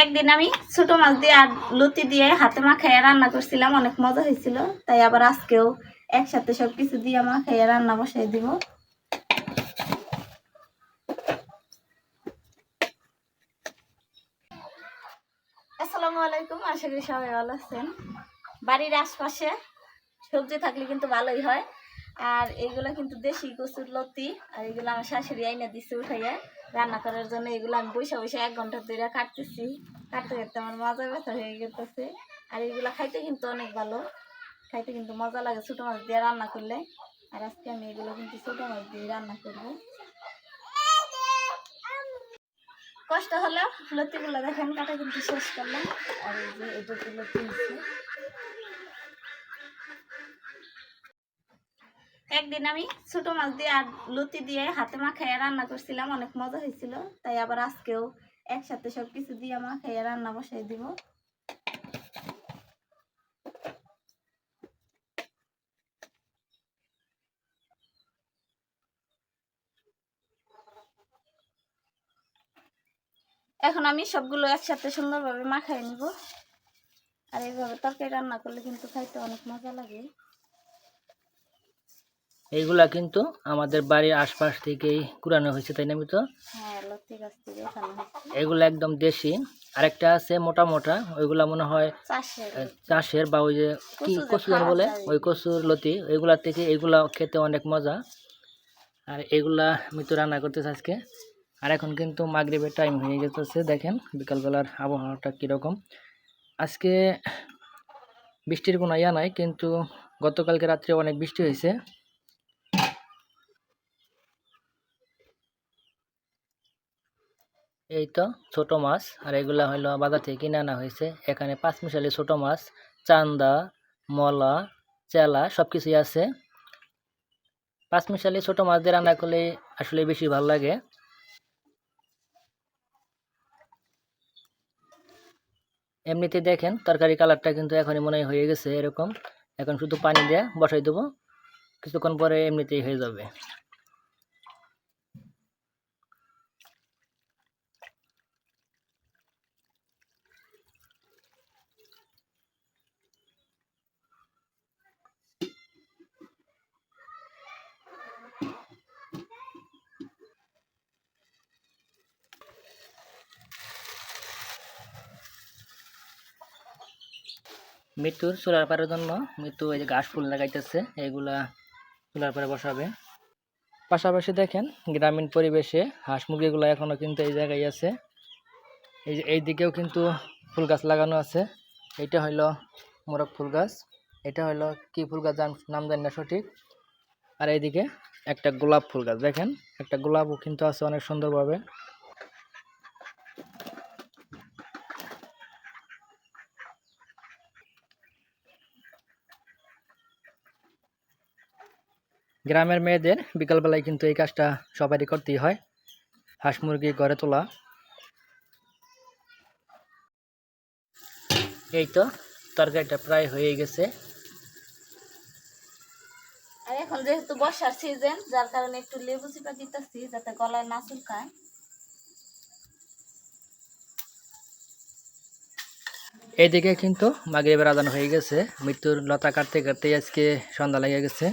একদিন আমি ছোট মাছ দিয়ে আর লতি দিয়ে হাতে মাখাইয়া রান্না করছিলাম, অনেক মজা হয়েছিল। তাই আবার আজকেও একসাথে সব কিছু দিয়ে মাখাইয়া রান্না বসাই দিব। আসসালামু আলাইকুম, আশা করি সবাই ভালো আছেন। বাড়ির আশপাশে সবজি থাকলে কিন্তু ভালোই হয়। আর এইগুলো কিন্তু দেশি কচুর লতি, আর এগুলো আমার শাশুড়ি আইনা দিচ্ছে উঠাইয়া। রান্না করার জন্য এগুলো আমি বসে বসে এক ঘণ্টা ধরে কাটতেছি। কাটতে কাটতে আমার মজা ব্যথা হয়ে গেতেছে। আর এগুলো খাইতে কিন্তু অনেক ভালো। খাইতে কিন্তু মজা লাগে ছোটো মাছ দিয়ে রান্না করলে। আর আজকে আমি এগুলো কিন্তু ছোটো মাছ দিয়ে রান্না করব। কষ্ট হলেও লতিগুলো দেখেন কাটা কিন্তু শেষ করলাম। আর এই যে এটা লতি একদিন আমি ছোট মাছ দিয়ে আর লতি দিয়ে হাতে মাখাইয়া রান্না করছিলাম, অনেক মজা হয়েছিল। তাই আবার আজকেও একসাথে সব কিছু দিয়ে মাখাইয়া রান্না বসাই দিব। এখন আমি সবগুলো একসাথে সুন্দরভাবে মাখাই নিব। আর এইভাবে তরকারি রান্না করলে কিন্তু খাইতে অনেক মজা লাগে। এইগুলা কিন্তু আমাদের বাড়ির আশপাশ থেকেই কুড়ানো হয়েছে তাই না তো হ্যাঁ গাছ এগুলা একদম দেশি। আরেকটা আছে মোটা মোটা ওইগুলা মনে হয় চাষের। বা ওই যে কি কচু বলে? ওই কচুর লতি ওইগুলা থেকে এগুলা খেতে অনেক মজা। আর এগুলা আমি তো রান্না করতেছি আজকে। আর এখন কিন্তু মাগরিবের টাইম হয়ে যেতেছে দেখেন বিকালবেলার আবহাওয়াটা কীরকম। আজকে বৃষ্টির কোনো ইয়া নাই কিন্তু গতকালকে রাত্রে অনেক বৃষ্টি হয়েছে। এই তো ছোট মাছ, আর এগুলা হলো বাজার থেকে কিনে আনা হয়েছে। এখানে পাঁচ মিশালি ছোট মাছ, চান্দা, মলা, চেলা সব কিছুই আছে। পাঁচ মিশালি ছোট মাছ দিয়ে রান্না করলে আসলে বেশি ভালো লাগে। এমনিতে দেখেন তরকারি কালারটা কিন্তু এখনই মনে হয় হয়ে গেছে এরকম। এখন শুধু পানি দিয়ে বসাই দেবো। কিছুক্ষণ পরে এমনিতেই হয়ে যাবে। মৃত্যুর চুলার পাড়ের জন্য মৃত্যু এই যে ঘাস ফুল লাগাইতেছে, এইগুলা চুলার পাড়ে বসাবে। পাশাপাশি দেখেন, গ্রামীণ পরিবেশে হাঁস মুরগিগুলো এখনও কিন্তু এই জায়গায় আছে। এই যে এই দিকেও কিন্তু ফুল গাছ লাগানো আছে। এইটা হইল মোরগ ফুল গাছ। এটা হইল কি ফুল গাছ নাম জানি না সঠিক। আর এইদিকে একটা গোলাপ ফুল গাছ। দেখেন, একটা গোলাপও কিন্তু আছে অনেক সুন্দরভাবে। গ্রামের মেয়েদের বিকালবেলায় কিন্তু এই কাজটা সবারই করতেই হয়। হাঁস মুরগি গড়ে তোলা। এই তো তরকারিটা প্রায় হয়ে গেছে। আর এখন যেহেতু বর্ষার সিজন যার কারণে একটু লেবু চিপা দিতেছি যাতে গলায় না চুলকায়। এইদিকে কিন্তু মাগরিবের আদান হয়ে গেছে। মৃত্যুর লতা কাটতে কাটতে আজকে সন্ধ্যা লেগে গেছে।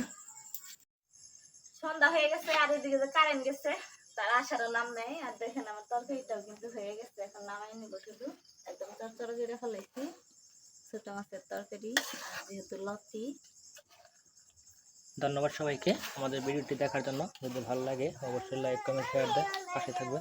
সন্ধ্যা হয়ে গেছে, আর এদিকে যে কারেন্ট গেছে, তার আসারও নাম নেই। আর দেখেন আমার তরকারিটাও কিন্তু হয়ে গেছে, এখন নামাই নিব শুধু। একদম চরচর করে ফেলাইছি ছোট মাছের তরকারি, যেহেতু লতি। ধন্যবাদ সবাইকে আমাদের ভিডিওটি দেখার জন্য। যদি ভালো লাগে, অবশ্যই লাইক কমেন্ট শেয়ার দেয় পাশে থাকবে